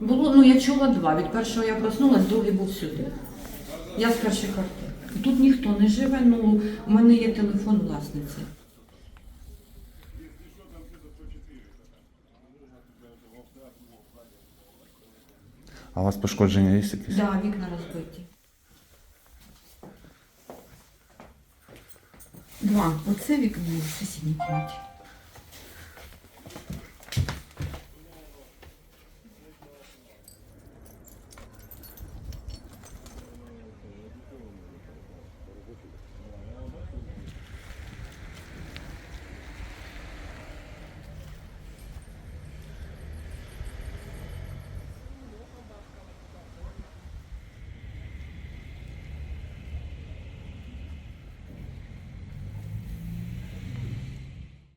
Було, ну я чула два. Від першого я проснулась, другий був сюди. Я з першої квартири. Тут ніхто не живе, ну у мене є телефон власниці. А у вас пошкодження є якісь? Да, вікна розбиті. Два. Оце вікно в сусідній кімнаті.